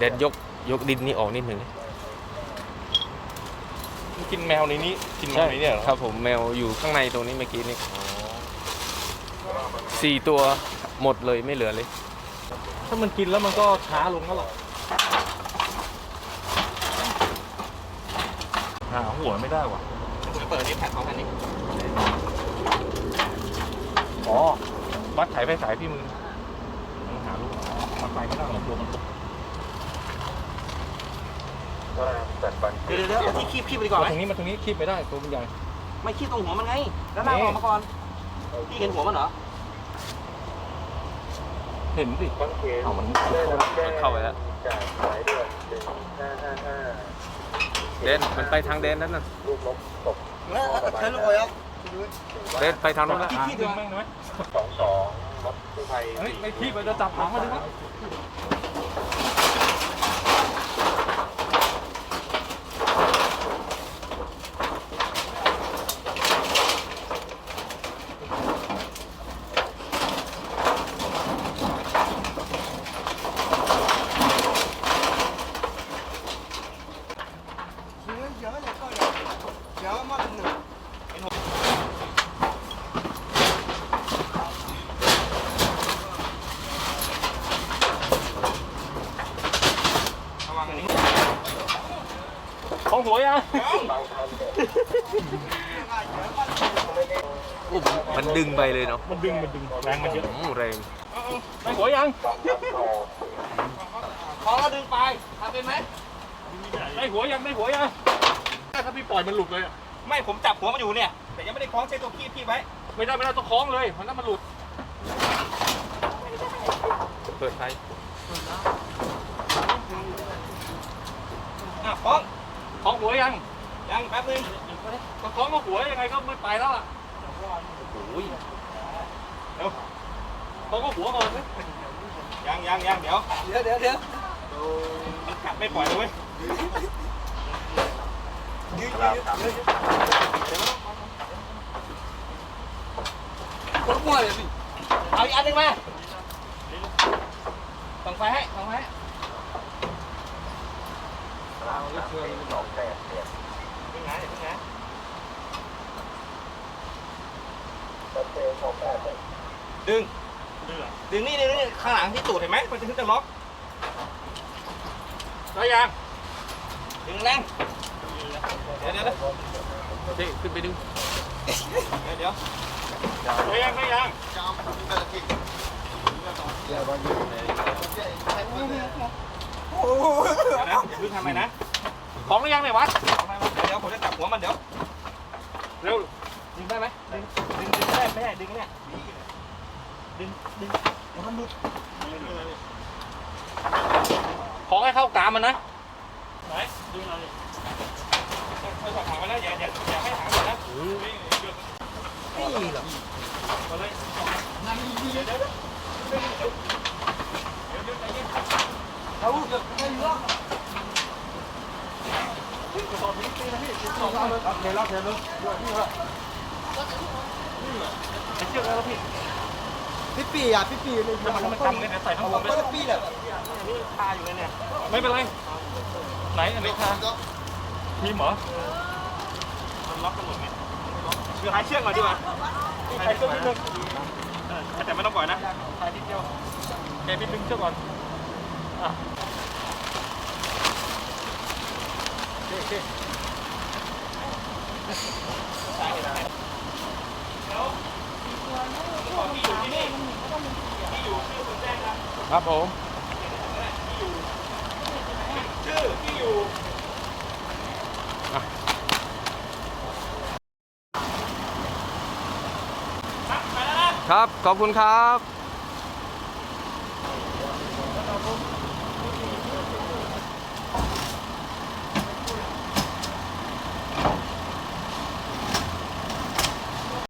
เด็ดยกยกดินนี่ออกนิดหนึ่งกินแมวในนี้กินแมใช่วในนี้เหรอครับผมแมวอยู่ข้างในตรงนี้เมื่อกี้นี่สี่ตัวหมดเลยไม่เหลือเลย ถ้ามันกินแล้วมันก็ช้าลงก็หรอกหาหัวไม่ได้ว่ะเปิดนี่แผ่นของแผ่นนี้อ๋อวัดสายไฟสายพี่มือมันหาลูกมันไปไม่ได้หรอกตัวมัน เดี๋ยวเดี๋ยวเอาที่คีบคีบไปดีกว่าไหมตรงนี้มาตรงนี้คีบไม่ได้ตัวมันใหญ่ไม่คีบตรงหัวมันไง แล้วหน้าออกมาก่อน พี่เห็นหัวมันเหรอ เห็นสิเอามันมันเข้าไปแล้วเดนมันไปทางเดนนั่นน่ะใช้ลูกโอยครับเดนไปทางนู้นแล้วคีบคีบดึงแม่งไหมสองสองรถกู้ภัยเฮ้ยไม่คีบไปจะจับหางมาดิวะระวังอันนี้ ของหัวยังโอ้โหมันดึงไปเลยเนาะ มันดึง มันดึง แรงมันเยอะอืมแรงได้หัวยังของเราดึงไปทำเป็นไหมได้หัวยังได้หัวยัง ถ้าพี่ปล่อยมันหลุดเลยอะไม่ผมจับหัวมันอยู่เนี่ย แต่ยังไม่ได้คล้องใช้ตัวคีบคีบไว้ ไม่ได้ไม่ได้ต้องคล้องเลยมันน่ามันหลุดเปิดไฟอะคล้องคล้องหัวยังยังแป๊บนึงก็คล้องกับหัวยังไงก็ไม่ไปแล้วล่ะโอ้ยคล้องกับหัวก่อนสิยังยังยังเดี๋ยวเดี๋ยวเดี๋ยวเดี๋ยวมันกัดไม่ปล่อยเลยเว้ยยืดยืดยืด คนมั่วเลยสิเอาอีกอันหนึ่งมาส่องไฟให้ส่องไฟให้ดึงนะเดี๋ยวดึงนะดึง ดึงนี่ดึงนี่ข้างหลังที่ตูดเห็นไหมมันจะขึ้นจะล็อกได้วยังดึงแรง เดี๋ยวเดี๋ยวเดี๋ยวเฮ้ยขึ้นไปดึงเดี๋ยวเดี๋ยวได้ยังได้ยังโอ้โหเดี๋ยวนะอย่าเพิ่งทำอะไรนะคล้องหรือยังเนี่ยวัดทำไมวะเดี๋ยวผมจะจับหัวมันเดี๋ยวเร็วดึงได้ไหมดึงดึงดึงได้ไม่ได้ดึงเนี่ยดึงดึงเดี๋ยวมันหลุดคล้องให้เข้ากรามมันนะไหนดึงอะไรเอาถ อดหางมาแล้วอย่าอย่าอย่าให้หามนะนี่เหรอมาเลยเอาเดี๋ยวไม่รู้ไอ้เชือกแล้วพี่พี่ปีอะพี่ปีเลยมันมันจำเลยใส่ทั้งหมเอาดเลยก็ปีแหละนี่คาอยู่เลยเนี่ยไม่เป็นไรไหนอันนี้ค่ะ ทีมเหรอมันล็อกกันหมดไงเชือกหายเชือกก่อนดีกว่าใครเชือกนิดนึงเออแต่ไม่ต้องปล่อยนะใครนิดเดียวแกพี่ดึงเชือกก่อนอะโอเคโอเคที่อยู่ที่นี่ที่อยู่ชื่อคุณแจ้งครับครับผมชื่อที่อยู่ ครับ ขอบคุณครับ